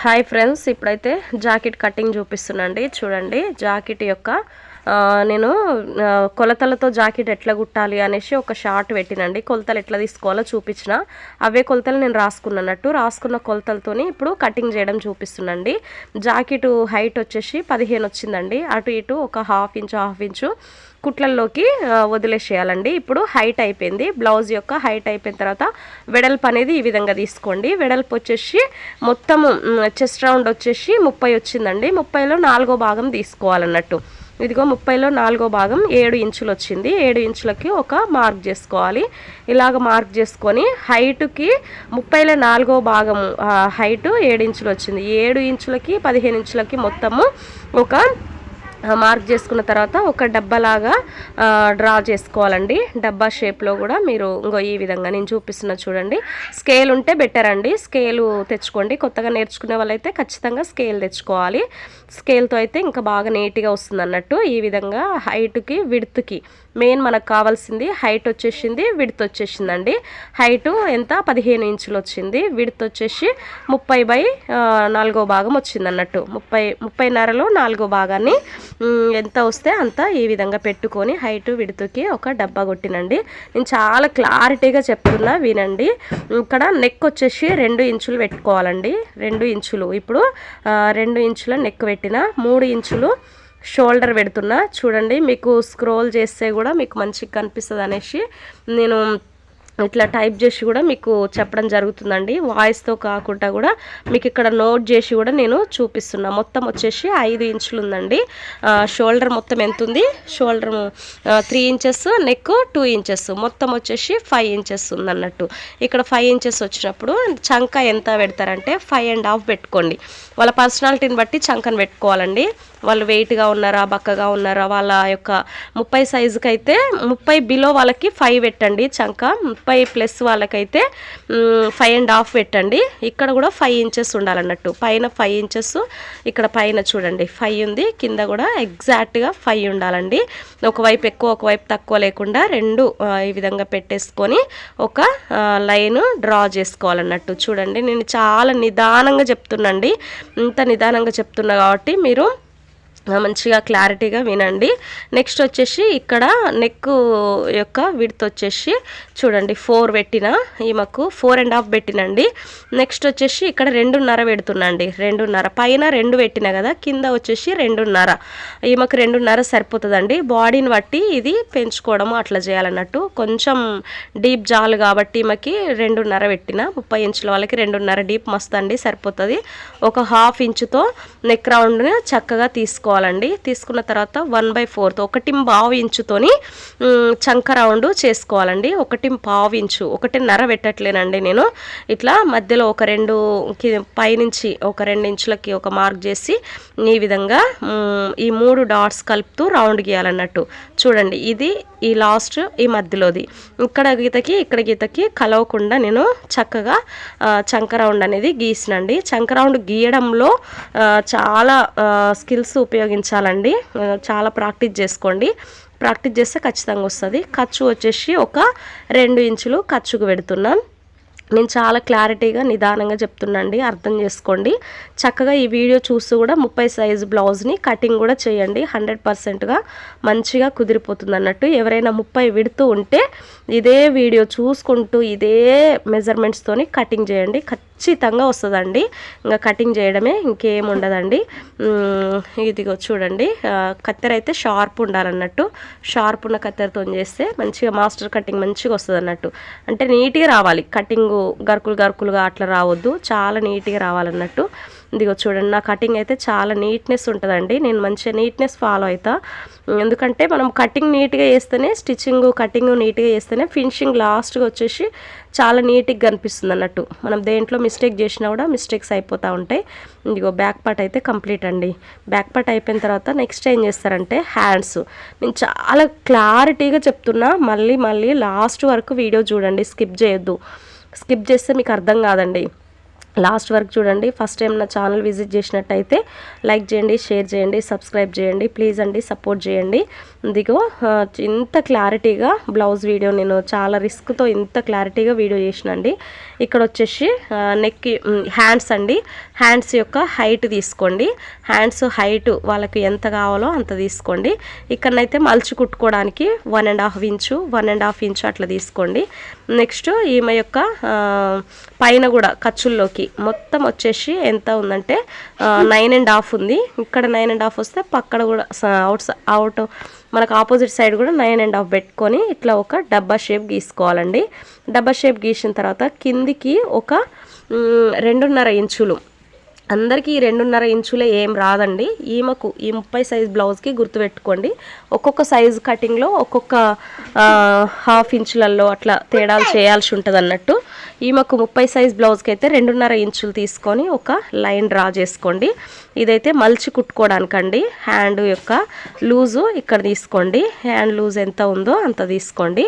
Hi friends ఇప్పుడైతే jacket cutting చూపిస్తున్నాండి చూడండి జాకెట్ యొక్క నేను కొలతలతో జాకెట్ ఎట్లా కుట్టాలి అనేసి ఒక షార్ట్ పెట్టినండి. కొలతలు ఎట్లా తీసుకోవాలో చూపించిన. అవే కొలతలు నేను రాసుకున్నట్టు రాసుకున్న కొలతలతోని ఇప్పుడు కటింగ్ చేయడం చూపిస్తున్నాండి జాకెట్ హైట్ వచ్చేసి పదిహేను వచ్చిందండి. అటు ఇటు ఒక హాఫ్ ఇంచు హాఫ్ ఇంచు కుట్లల్లోకి వదిలేసేయాలండి. ఇప్పుడు హైట్ అయిపోయింది. బ్లౌజ్ యొక్క హైట్ అయిపోయిన తర్వాత వెడల్పు అనేది ఈ విధంగా తీసుకోండి. వెడల్పు వచ్చేసి మొత్తము చెస్ట్ రౌండ్ వచ్చేసి ముప్పై వచ్చిందండి. ముప్పైలో నాలుగో భాగం తీసుకోవాలన్నట్టు. ఇదిగో ముప్పైలో నాలుగో భాగం ఏడు ఇంచులు వచ్చింది. ఏడు ఇంచులకి ఒక మార్క్ చేసుకోవాలి. ఇలాగ మార్క్ చేసుకొని హైట్కి ముప్పైలో నాలుగో భాగం హైట్ ఏడు ఇంచులు వచ్చింది. ఏడు ఇంచులకి పదిహేను ఇంచులకి మొత్తము ఒక మార్క్ చేసుకున్న తర్వాత ఒక డబ్బాలాగా డ్రా చేసుకోవాలండి. డబ్బా షేప్లో కూడా మీరు ఇంకో ఈ విధంగా నేను చూపిస్తున్నా చూడండి. స్కేల్ ఉంటే బెటర్ అండి. స్కేలు తెచ్చుకోండి. కొత్తగా నేర్చుకునే వాళ్ళైతే ఖచ్చితంగా స్కేల్ తెచ్చుకోవాలి. స్కేల్తో అయితే ఇంకా బాగా నీట్గా వస్తుంది అన్నట్టు ఈ విధంగా హైట్కి విడ్త్కి మెయిన్ మనకు కావాల్సింది హైట్ వచ్చేసింది విడ్త్ వచ్చేసిందండి. హైటు ఎంత? పదిహేను ఇంచులు వచ్చింది. విడ్త్ వచ్చేసి ముప్పై బై నాలుగో భాగం వచ్చింది అన్నట్టు ముప్పై ముప్పైన్నరలో నాలుగో భాగాన్ని ఎంత వస్తే అంత ఈ విధంగా పెట్టుకొని హైటు విడుతుకి ఒక డబ్బా కొట్టినండి. నేను చాలా క్లారిటీగా చెప్తున్నా వినండి. ఇక్కడ నెక్ వచ్చేసి రెండు ఇంచులు పెట్టుకోవాలండి. రెండు ఇంచులు. ఇప్పుడు రెండు ఇంచుల నెక్ పెట్టిన మూడు ఇంచులు షోల్డర్ పెడుతున్నా. చూడండి మీకు స్క్రోల్ చేస్తే కూడా మీకు మంచిగా కనిపిస్తుంది అనేసి నేను ఇట్లా టైప్ చేసి కూడా మీకు చెప్పడం జరుగుతుందండి. వాయిస్తో కాకుండా కూడా మీకు ఇక్కడ నోట్ చేసి కూడా నేను చూపిస్తున్నా. మొత్తం వచ్చేసి ఐదు ఇంచులు ఉందండి. షోల్డర్ మొత్తం ఎంత ఉంది? Shoulder three inches neck two inches. మొత్తం వచ్చేసి ఫైవ్ ఇంచెస్ ఉంది అన్నట్టు ఇక్కడ ఫైవ్ ఇంచెస్ వచ్చినప్పుడు చంక ఎంత పెడతారంటే ఫైవ్ అండ్ హాఫ్ పెట్టుకోండి. వాళ్ళ పర్సనాలిటీని బట్టి చంకను పెట్టుకోవాలండి. వాళ్ళు వెయిట్గా ఉన్నారా బక్కగా ఉన్నారా వాళ్ళ యొక్క ముప్పై సైజుకి అయితే ముప్పై బిలో వాళ్ళకి ఫైవ్ పెట్టండి చంక. ముప్పై ప్లస్ వాళ్ళకైతే ఫైవ్ అండ్ హాఫ్ పెట్టండి. ఇక్కడ కూడా ఫైవ్ ఇంచెస్ ఉండాలన్నట్టు. పైన ఫైవ్ ఇంచెస్ ఇక్కడ పైన చూడండి ఫైవ్ ఉంది. కింద కూడా ఎగ్జాక్ట్గా ఫైవ్ ఉండాలండి. ఒకవైపు ఎక్కువ ఒకవైపు తక్కువ లేకుండా రెండు ఈ విధంగా పెట్టేసుకొని ఒక లైన్ డ్రా చేసుకోవాలన్నట్టు. చూడండి నేను చాలా నిదానంగా చెప్తున్నాండి. ఇంత నిదానంగా చెప్తున్నా కాబట్టి మీరు మంచిగా క్లారిటీగా వినండి. నెక్స్ట్ వచ్చేసి ఇక్కడ నెక్ యొక్క విడ్త్ వచ్చేసి చూడండి ఫోర్ పెట్టిన ఈమెకు ఫోర్ అండ్ హాఫ్ పెట్టినండి. నెక్స్ట్ వచ్చేసి ఇక్కడ రెండున్నర పెడుతున్నాండి. రెండున్నర పైన రెండు పెట్టిన కదా కింద వచ్చేసి రెండున్నర. ఈమెకు రెండున్నర సరిపోతుందండి. బాడీని బట్టి ఇది పెంచుకోవడము అట్లా చేయాలన్నట్టు. కొంచెం డీప్ జాలు కాబట్టి ఈమెకి రెండున్నర పెట్టిన ముప్పై ఇంచుల వాళ్ళకి రెండున్నర డీప్ మస్తు అండి సరిపోతుంది. ఒక హాఫ్ ఇంచుతో నెక్ రౌండ్ని చక్కగా తీసుకోవాలండి. తీసుకున్న తర్వాత వన్ బై ఫోర్త్ ఒకటి పావు ఇంచుతోని చంక రౌండ్ చేసుకోవాలండి. ఒకటి పావు ఇంచు ఒకటిన్నర పెట్టట్లేనండి నేను. ఇట్లా మధ్యలో ఒక రెండు కి- పైనుంచి ఒక రెండు ఇంచులకి ఒక మార్క్ చేసి ఈ విధంగా ఈ మూడు డాట్స్ కలుపుతూ రౌండ్ గీయాలన్నట్టు. చూడండి ఇది ఈ లాస్ట్ ఈ మధ్యలోది. ఇక్కడ గీతకి ఇక్కడ గీతకి కలవకుండా నేను చక్కగా చంకరౌండ్ అనేది గీసినండి. చంకరౌండ్ గీయడంలో చాలా స్కిల్స్ ఉపయోగించాలండి. చాలా ప్రాక్టీస్ చేసుకోండి. ప్రాక్టీస్ చేస్తే ఖచ్చితంగా వస్తుంది. ఖర్చు వచ్చేసి ఒక రెండు ఇంచులు ఖర్చుకు పెడుతున్నాను నేను చాలా క్లారిటీగా నిదానంగా చెప్తున్నాండి అర్థం చేసుకోండి. చక్కగా ఈ వీడియో చూస్తూ కూడా ముప్పై సైజు బ్లౌజ్ని కటింగ్ కూడా చేయండి. హండ్రెడ్ పర్సెంట్గా మంచిగా కుదిరిపోతుంది అన్నట్టు. ఎవరైనా ముప్పై విడుతూ ఉంటే ఇదే వీడియో చూసుకుంటూ ఇదే మెజర్మెంట్స్తోని కటింగ్ చేయండి. ఖచ్చితంగా వస్తుందండి. ఇంకా కటింగ్ చేయడమే ఇంకేం ఉండదండి. ఇదిగో చూడండి. కత్తెర అయితే షార్ప్ ఉండాలన్నట్టు. షార్ప్ ఉన్న కత్తెరతో చేస్తే మంచిగా మాస్టర్ కటింగ్ మంచిగా వస్తుంది అన్నట్టు అంటే నీట్గా రావాలి. కటింగ్ గరుకులు గరుకులుగా అట్లా రావద్దు. చాలా నీట్గా రావాలన్నట్టు. ఇదిగో చూడండి నా కటింగ్ అయితే చాలా నీట్నెస్ ఉంటుందండి. నేను మంచిగా నీట్నెస్ ఫాలో అవుతా ఎందుకంటే మనం కటింగ్ నీట్గా చేస్తేనే స్టిచ్చింగ్ కటింగ్ నీట్గా చేస్తేనే ఫినిషింగ్ లాస్ట్గా వచ్చేసి చాలా నీట్గా కనిపిస్తుంది అన్నట్టు. మనం దేంట్లో మిస్టేక్ చేసినా కూడా మిస్టేక్స్ అయిపోతూ ఉంటాయి. ఇదిగో బ్యాక్ పార్ట్ అయితే కంప్లీట్ అండి. బ్యాక్ పార్ట్ అయిపోయిన తర్వాత నెక్స్ట్ ఏం చేస్తారంటే హ్యాండ్స్. నేను చాలా క్లారిటీగా చెప్తున్నా మళ్ళీ మళ్ళీ లాస్ట్ వరకు వీడియో చూడండి. స్కిప్ చేయొద్దు. స్కిప్ చేస్తే మీకు అర్థం కాదండి. లాస్ట్ వరకు చూడండి. ఫస్ట్ టైం నా ఛానల్ విజిట్ చేసినట్టయితే లైక్ చేయండి షేర్ చేయండి సబ్స్క్రైబ్ చేయండి ప్లీజ్ అండి సపోర్ట్ చేయండి. ఇదిగో ఇంత క్లారిటీగా బ్లౌజ్ వీడియో నేను చాలా రిస్క్తో ఇంత క్లారిటీగా వీడియో చేసినండి. ఇక్కడ వచ్చేసి నెక్ హ్యాండ్స్ అండి. హ్యాండ్స్ యొక్క హైట్ తీసుకోండి. హ్యాండ్స్ హైట్ వాళ్ళకి ఎంత కావాలో అంత తీసుకోండి. ఇక్కడనైతే మలుచు కుట్టుకోవడానికి one and half inch one and half inch అట్లా తీసుకోండి. నెక్స్ట్ ఈమె యొక్క పైన కూడా ఖర్చుల్లోకి మొత్తం వచ్చేసి ఎంత ఉందంటే నైన్ అండ్ హాఫ్ ఉంది. ఇక్కడ నైన్ అండ్ హాఫ్ వస్తే పక్కన కూడా అవుట్ అవుట్ మనకు ఆపోజిట్ సైడ్ కూడా నైన్ అండ్ హాఫ్ పెట్టుకొని ఇట్లా ఒక డబ్బా షేప్ గీసుకోవాలండి. డబ్బా షేప్ గీసిన తర్వాత కిందికి ఒక రెండున్నర ఇంచులు అందరికీ ఈ రెండున్నర ఇంచులే ఏం రాదండి. ఈమెకు ఈ ముప్పై సైజ్ బ్లౌజ్కి గుర్తుపెట్టుకోండి. ఒక్కొక్క సైజ్ కటింగ్లో ఒక్కొక్క హాఫ్ ఇంచులలో అట్లా తేడాలు చేయాల్సి ఉంటుంది అన్నట్టు ఈమెకు ముప్పై సైజ్ బ్లౌజ్కి అయితే రెండున్నర ఇంచులు తీసుకొని ఒక లైన్ డ్రా చేసుకోండి. ఇదైతే మల్చి కుట్టుకోవడానికండి హ్యాండ్ యొక్క లూజు ఇక్కడ తీసుకోండి. హ్యాండ్ లూజ్ ఎంత ఉందో అంత తీసుకోండి.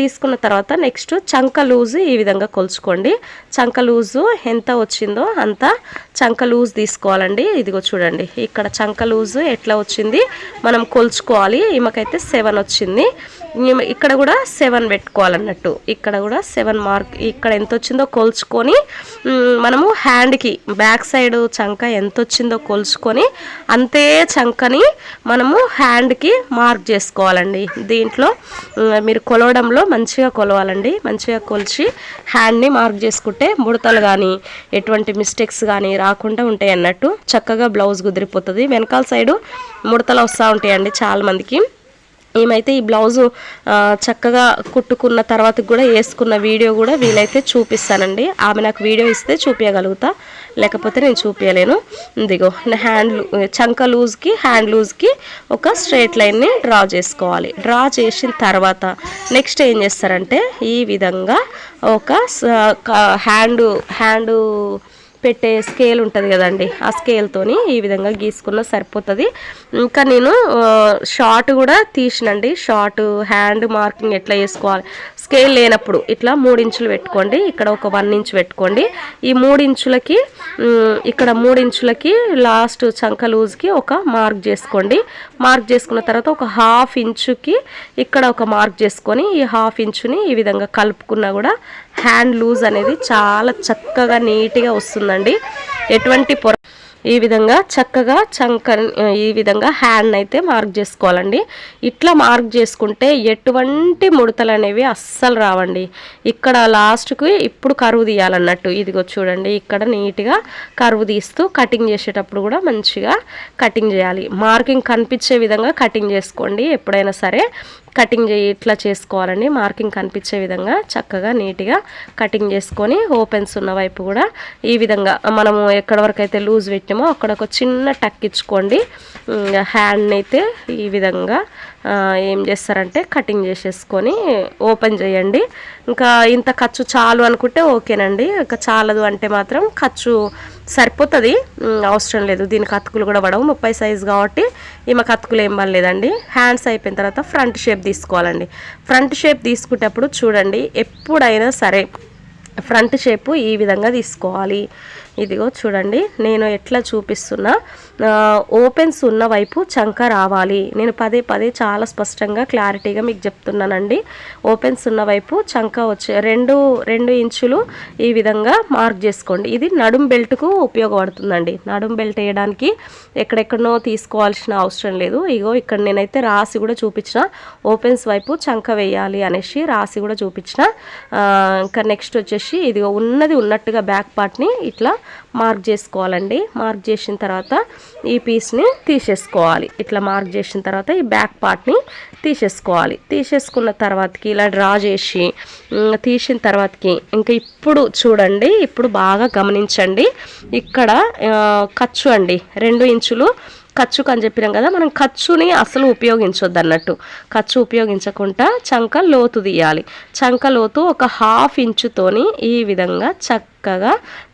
తీసుకున్న తర్వాత నెక్స్ట్ చంక లూజు ఈ విధంగా కొలుచుకోండి. చంక లూజు ఎంత వచ్చిందో అంత చంక లూజ్ తీసుకోవాలండి. ఇదిగో చూడండి ఇక్కడ చంక లూజు ఎట్లా వచ్చింది? మనం కొలుచుకోవాలి. ఈమెకైతే సెవెన్ వచ్చింది. ఇక్కడ కూడా సెవెన్ పెట్టుకోవాలన్నట్టు. ఇక్కడ కూడా సెవెన్ మార్క్. ఇక్కడ ఎంత వచ్చిందో కొలుచుకొని మనము హ్యాండ్కి బ్యాక్ సైడ్ చంక ఎంత వచ్చిందో కొలుచుకొని అంతే చంకని మనము హ్యాండ్కి మార్క్ చేసుకోవాలండి. దీంట్లో మీరు కొలవడంలో మంచిగా కొలవాలండి. మంచిగా కొలిచి హ్యాండ్ని మార్క్ చేసుకుంటే ముడతలు కానీ ఎటువంటి మిస్టేక్స్ కానీ రాకుండా ఉంటాయి అన్నట్టు చక్కగా బ్లౌజ్ కుదిరిపోతుంది. వెనకాల సైడు ముడతలు వస్తూ ఉంటాయండి చాలామందికి. ఏమైతే ఈ బ్లౌజు చక్కగా కుట్టుకున్న తర్వాత కూడా వేసుకున్న వీడియో కూడా వీలైతే చూపిస్తానండి. ఆమె నాకు వీడియో ఇస్తే చూపించగలుగుతా లేకపోతే నేను చూపించలేను ఇదిగో హ్యాండ్ చంక లూజ్కి హ్యాండ్ లూజ్కి ఒక స్ట్రేట్ లైన్ని డ్రా చేసుకోవాలి. డ్రా చేసిన తర్వాత నెక్స్ట్ ఏం చేస్తారంటే ఈ విధంగా ఒక స- హ్యాండు హ్యాండ్ పెట్టే స్కేల్ ఉంటుంది కదండి. ఆ స్కేల్తోని ఈ విధంగా గీసుకున్న సరిపోతుంది. ఇంకా నేను షార్ట్ కూడా తీసినండి. షార్ట్ హ్యాండ్ మార్కింగ్ ఎట్లా వేసుకోవాలి స్కేల్ లేనప్పుడు ఇట్లా మూడు ఇంచులు పెట్టుకోండి. ఇక్కడ ఒక వన్ ఇంచ్ పెట్టుకోండి. ఈ మూడు ఇంచులకి ఇక్కడ మూడు ఇంచులకి లాస్ట్ చంక లూజ్కి ఒక మార్క్ చేసుకోండి. మార్క్ చేసుకున్న తర్వాత ఒక హాఫ్ ఇంచుకి ఇక్కడ ఒక మార్క్ చేసుకొని ఈ హాఫ్ ఇంచుని ఈ విధంగా కలుపుకున్నా కూడా హ్యాండ్ లూజ్ అనేది చాలా చక్కగా నీట్గా వస్తుందండి. ఎటువంటి పొర ఈ విధంగా చక్కగా చంక ఈ విధంగా హ్యాండ్ అయితే మార్క్ చేసుకోవాలండి. ఇట్లా మార్క్ చేసుకుంటే ఎటువంటి ముడతలు అనేవి అస్సలు రావండి. ఇక్కడ లాస్ట్కి ఇప్పుడు కరువు తీయాలన్నట్టు. ఇదిగో చూడండి ఇక్కడ నీట్గా కరువు తీస్తూ కటింగ్ చేసేటప్పుడు కూడా మంచిగా కటింగ్ చేయాలి. మార్కింగ్ కనిపించే విధంగా కటింగ్ చేసుకోండి ఎప్పుడైనా సరే. కటింగ్ ఇట్లా చేసుకోవాలండి. మార్కింగ్ కనిపించే విధంగా చక్కగా నీట్గా కటింగ్ చేసుకొని ఓపెన్స్ ఉన్న వైపు కూడా ఈ విధంగా మనము ఎక్కడ వరకు అయితే లూజ్ పెట్టామో అక్కడ ఒక చిన్న టక్ ఇచ్చుకోండి. హ్యాండ్ని అయితే ఈ విధంగా ఏం చేస్తారంటే కటింగ్ చేసేసుకొని ఓపెన్ చేయండి. ఇంకా ఇంత ఖర్చు చాలు అనుకుంటే ఓకేనండి. ఇంకా చాలదు అంటే మాత్రం ఖర్చు సరిపోతుంది. అవసరం లేదు. దీనికి అతుకులు కూడా పడవు. ముప్పై సైజు కాబట్టి ఈమెకు అతుకులు ఏం పర్లేదండి హ్యాండ్స్ అయిపోయిన తర్వాత ఫ్రంట్ షేప్ తీసుకోవాలండి. ఫ్రంట్ షేప్ తీసుకునేటప్పుడు చూడండి ఎప్పుడైనా సరే ఫ్రంట్ షేపు ఈ విధంగా తీసుకోవాలి. ఇదిగో చూడండి నేను ఎట్లా చూపిస్తున్నా. ఓపెన్స్ ఉన్న వైపు చంక రావాలి. నేను పదే పదే చాలా స్పష్టంగా క్లారిటీగా మీకు చెప్తున్నానండి. ఓపెన్స్ ఉన్న వైపు చంక వచ్చే రెండు రెండు ఇంచులు ఈ విధంగా మార్క్ చేసుకోండి. ఇది నడుం బెల్ట్కు ఉపయోగపడుతుందండి. నడుం బెల్ట్ వేయడానికి ఎక్కడెక్కడనో తీసుకోవాల్సిన అవసరం లేదు. ఇగో ఇక్కడ నేనైతే రాసి కూడా చూపించిన ఓపెన్స్ వైపు చంక వేయాలి అనేసి రాసి కూడా చూపించిన. ఇంకా నెక్స్ట్ వచ్చేసి ఇది ఉన్నది ఉన్నట్టుగా బ్యాక్ పార్ట్ని ఇట్లా మార్క్ చేసుకోవాలండి. మార్క్ చేసిన తర్వాత ఈ పీస్ని తీసేసుకోవాలి. ఇట్లా మార్క్ చేసిన తర్వాత ఈ బ్యాక్ పార్ట్ని తీసేసుకోవాలి. తీసేసుకున్న తర్వాతకి ఇలా డ్రా చేసి తీసిన తర్వాతకి ఇంకా ఇప్పుడు చూడండి ఇప్పుడు బాగా గమనించండి. ఇక్కడ ఖర్చు అండి రెండు ఇంచులు ఖర్చుకు అని చెప్పినాం కదా మనం ఖర్చుని అసలు ఉపయోగించొద్దు అన్నట్టు ఖర్చు ఉపయోగించకుండా చంక లోతు తీయాలి. చంక లోతు ఒక హాఫ్ ఇంచుతోని ఈ విధంగా చక్కగా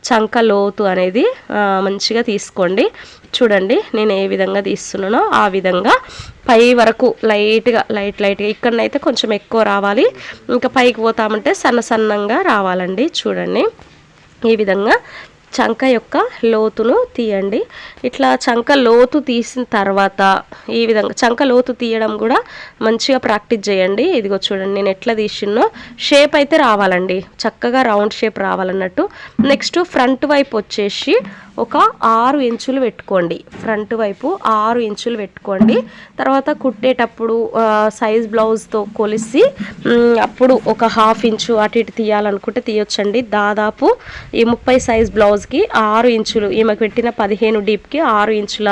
చంక లోతు అనేది మంచిగా తీసుకోండి. చూడండి నేను ఏ విధంగా తీస్తున్నానో ఆ విధంగా పై వరకు లైట్గా లైట్ లైట్గా ఇక్కడనైతే కొంచెం ఎక్కువ రావాలి. ఇంకా పైకి పోతామంటే సన్న సన్నంగా రావాలండి. చూడండి ఈ విధంగా చంక యొక్క లోతును తీయండి. ఇట్లా చంక లోతు తీసిన తర్వాత ఈ విధంగా చంక లోతు తీయడం కూడా మంచిగా ప్రాక్టీస్ చేయండి. ఇదిగో చూడండి నేను ఎట్లా తీసినో షేప్ అయితే రావాలండి. చక్కగా రౌండ్ షేప్ రావాలన్నట్టు. నెక్స్ట్ ఫ్రంట్ వైపు వచ్చేసి ఒక ఆరు ఇంచులు పెట్టుకోండి. ఫ్రంట్ వైపు ఆరు ఇంచులు పెట్టుకోండి. తర్వాత కుట్టేటప్పుడు సైజ్ బ్లౌజ్తో కొలిసి అప్పుడు ఒక హాఫ్ ఇంచు అటు ఇటు తీయాలనుకుంటే తీయొచ్చండి. దాదాపు ఈ ముప్పై సైజ్ బ్లౌజ్ బ్లౌజ్కి ఆరు ఇంచులు ఈమెకు పెట్టిన పదిహేను డీప్కి ఆరు ఇంచుల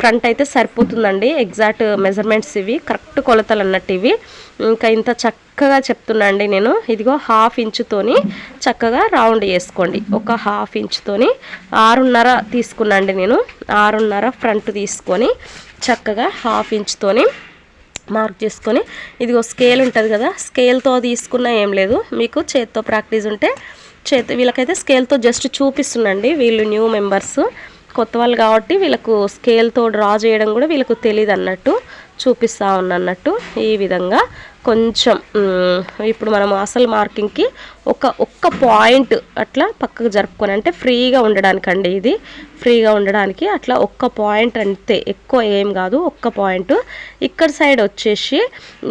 ఫ్రంట్ అయితే సరిపోతుందండి. ఎగ్జాక్ట్ మెజర్మెంట్స్ ఇవి. కరెక్ట్ కొలతలు అన్నట్టు ఇవి. ఇంకా ఇంత చక్కగా చెప్తున్నా అండి నేను. ఇదిగో హాఫ్ ఇంచుతోని చక్కగా రౌండ్ చేసుకోండి. ఒక హాఫ్ ఇంచుతోని ఆరున్నర తీసుకున్నాండి నేను. ఆరున్నర ఫ్రంట్ తీసుకొని చక్కగా హాఫ్ ఇంచుతోని మార్క్ చేసుకొని ఇదిగో స్కేల్ ఉంటుంది కదా. స్కేల్తో తీసుకున్నా ఏం లేదు. మీకు చేత్తో ప్రాక్టీస్ ఉంటే చేతి వీళ్ళకైతే స్కేల్తో జస్ట్ చూపిస్తుండండి వీళ్ళు న్యూ మెంబర్స్ కొత్త వాళ్ళు కాబట్టి వీళ్ళకు స్కేల్తో డ్రా చేయడం కూడా వీళ్ళకు తెలియదు అన్నట్టు చూపిస్తా ఉన్నట్టు ఈ విధంగా. కొంచెం ఇప్పుడు మనం అసలు మార్కింగ్కి ఒక ఒక్క పాయింట్ అట్లా పక్కకు జరుపుకొని అంటే ఫ్రీగా ఉండడానికండి ఇది. ఫ్రీగా ఉండడానికి అట్లా ఒక్క పాయింట్ అంతే ఎక్కువ ఏం కాదు ఒక్క పాయింట్. ఇక్కడ సైడ్ వచ్చేసి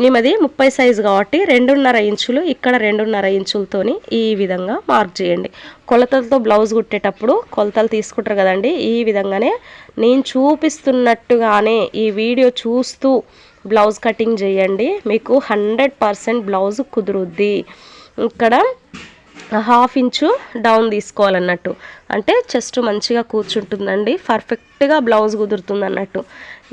ఈమెది ముప్పై సైజు కాబట్టి రెండున్నర ఇంచులు ఇక్కడ రెండున్నర ఇంచులతోని ఈ విధంగా మార్క్ చేయండి. కొలతలతో బ్లౌజ్ కుట్టేటప్పుడు కొలతలు తీసుకుంటారు కదండి ఈ విధంగానే నేను చూపిస్తున్నట్టుగానే ఈ వీడియో చూస్తూ బ్లౌజ్ కటింగ్ చేయండి. మీకు హండ్రెడ్ పర్సెంట్ బ్లౌజ్ కుదురుద్ది. ఇక్కడ హాఫ్ ఇంచు డౌన్ తీసుకోవాలన్నట్టు. అంటే చెస్ట్ మంచిగా కూర్చుంటుందండి. పర్ఫెక్ట్గా బ్లౌజ్ కుదురుతుంది అన్నట్టు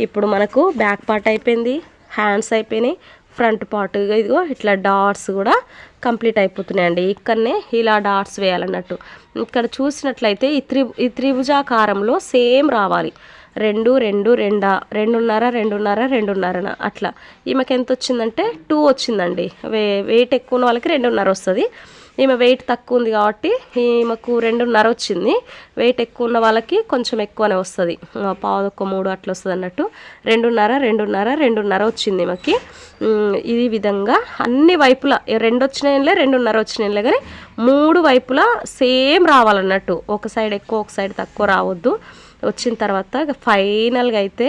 ఇప్పుడు మనకు బ్యాక్ పార్ట్ అయిపోయింది. హ్యాండ్స్ అయిపోయినాయి. ఫ్రంట్ పార్ట్ ఇదిగో ఇట్లా డాట్స్ కూడా కంప్లీట్ అయిపోతున్నాయండి. ఇక్కడనే ఇలా డాట్స్ వేయాలన్నట్టు. ఇక్కడ చూసినట్లయితే ఈ త్రి ఈ త్రిభుజాకారంలో సేమ్ రావాలి. రెండు రెండు రెండా? రెండున్నర రెండున్నర రెండున్నరన? అట్లా. ఈమెకి ఎంత వచ్చిందంటే టూ వచ్చిందండి. వే వెయిట్ ఎక్కువ ఉన్న వాళ్ళకి రెండున్నర వస్తుంది. ఈమె వెయిట్ తక్కువ ఉంది కాబట్టి ఈమెకు రెండున్నర వచ్చింది. వెయిట్ ఎక్కువ ఉన్న వాళ్ళకి కొంచెం ఎక్కువనే వస్తుంది. పావు ఒక్క మూడు అట్లా వస్తుంది అన్నట్టు. రెండున్నర రెండున్నర రెండున్నర వచ్చింది ఈమెకి. ఈ విధంగా అన్ని వైపులా రెండు వచ్చినాయిలే రెండున్నర వచ్చినాయిలే కానీ మూడు వైపులా సేమ్ రావాలన్నట్టు. ఒక సైడ్ ఎక్కువ ఒక సైడ్ తక్కువ రావద్దు. వచ్చిన తర్వాత ఫైనల్గా అయితే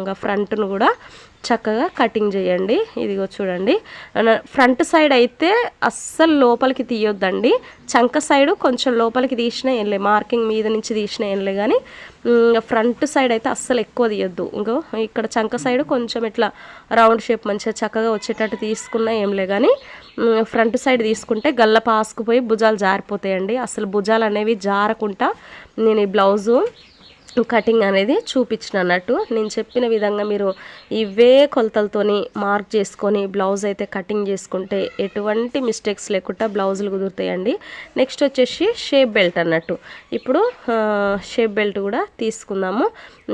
ఇంకా ఫ్రంట్ను కూడా చక్కగా కటింగ్ చేయండి. ఇదిగో చూడండి. ఫ్రంట్ సైడ్ అయితే అస్సలు లోపలికి తీయొద్దండి. చంక సైడ్ కొంచెం లోపలికి తీసినా ఏంలే మార్కింగ్ మీద నుంచి తీసినా ఏంలే కానీ ఫ్రంట్ సైడ్ అయితే అస్సలు ఎక్కువ తీయొద్దు. ఇంకో ఇక్కడ చంక సైడ్ కొంచెం ఇట్లా రౌండ్ షేప్ మంచిగా చక్కగా వచ్చేటట్టు తీసుకున్నా ఏంలే కానీ ఫ్రంట్ సైడ్ తీసుకుంటే గల్ల పాసుకుపోయి భుజాలు జారిపోతాయండి. అసలు భుజాలు అనేవి జారకుండా నేను ఈ బ్లౌజు కటింగ్ అనేది చూపించిన అన్నట్టు. నేను చెప్పిన విధంగా మీరు ఇవే కొలతలతోని మార్క్ చేసుకొని బ్లౌజ్ అయితే కటింగ్ చేసుకుంటే ఎటువంటి మిస్టేక్స్ లేకుండా బ్లౌజులు కుదురుతాయండి. నెక్స్ట్ వచ్చేసి షేప్ బెల్ట్ అన్నట్టు. ఇప్పుడు షేప్ బెల్ట్ కూడా తీసుకుందాము.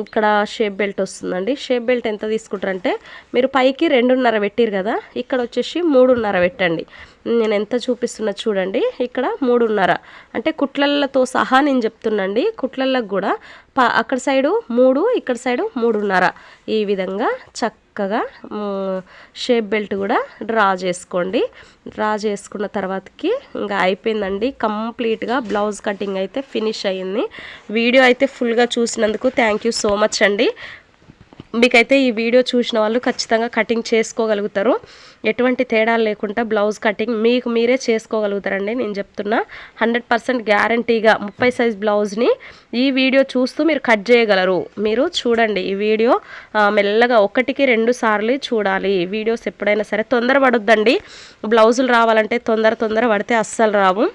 ఇక్కడ షేప్ బెల్ట్ వస్తుందండి. షేప్ బెల్ట్ ఎంత తీసుకుంటారంటే మీరు పైకి రెండున్నర పెట్టిరు కదా ఇక్కడ వచ్చేసి మూడున్నర పెట్టండి. నేను ఎంత చూపిస్తున్నా చూడండి. ఇక్కడ మూడున్నర. అంటే కుట్లలతో సహా నేను చెప్తున్నాండి. కుట్లలకు కూడా అక్కడ సైడు మూడు ఇక్కడ సైడు మూడున్నర. ఈ విధంగా చక్కగా షేప్ బెల్ట్ కూడా డ్రా చేసుకోండి. డ్రా చేసుకున్న తర్వాతకి ఇంకా అయిపోయిందండి. కంప్లీట్గా బ్లౌజ్ కటింగ్ అయితే ఫినిష్ అయ్యింది వీడియో అయితే ఫుల్గా చూసినందుకు థ్యాంక్ యూ సో మచ్ అండి. మీకైతే ఈ వీడియో చూసిన వాళ్ళు ఖచ్చితంగా కటింగ్ చేసుకోగలుగుతారు. ఎటువంటి తేడాలు లేకుండా బ్లౌజ్ కటింగ్ మీకు మీరే చేసుకోగలుగుతారండి. నేను చెప్తున్నా హండ్రెడ్ పర్సెంట్ గ్యారంటీగా ముప్పై సైజ్ బ్లౌజ్ని ఈ వీడియో చూస్తూ మీరు కట్ చేయగలరు. మీరు చూడండి ఈ వీడియో మెల్లగా ఒకటికి రెండు సార్లు చూడాలి. వీడియోస్ ఎప్పుడైనా సరే తొందర పడొద్దండి బ్లౌజులు రావాలంటే తొందర తొందర పడితే అస్సలు రావు.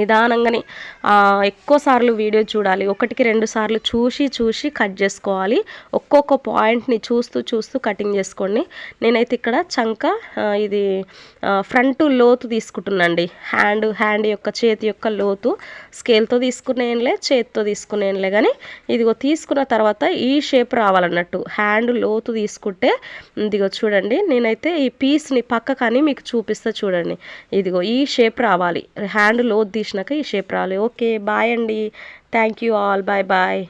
నిదానంగానే ఎక్కువసార్లు ఎక్కువ సార్లు వీడియో చూడాలి. ఒకటికి రెండు సార్లు చూసి చూసి కట్ చేసుకోవాలి. ఒక్కొక్క పాయింట్ని చూస్తూ చూస్తూ కటింగ్ చేసుకోండి. నేనైతే ఇక్కడ చంక ఇది ఫ్రంట్ లోతు తీసుకుంటున్నాండి హ్యాండ్ హ్యాండ్ యొక్క చేతి యొక్క లోతు. స్కేల్తో తీసుకునేలే చేతితో తీసుకునేలే కానీ ఇదిగో తీసుకున్న తర్వాత ఈ షేప్ రావాలన్నట్టు. హ్యాండ్ లోతు తీసుకుంటే ఇదిగో చూడండి. నేనైతే ఈ పీస్ని పక్క కానీ మీకు చూపిస్తా చూడండి. ఇదిగో ఈ షేప్ రావాలి. హ్యాండ్ లోతు తీసినాక ఈ షేప్ రావాలి ఓకే బాయ్ అండి. Thank you all. Bye bye.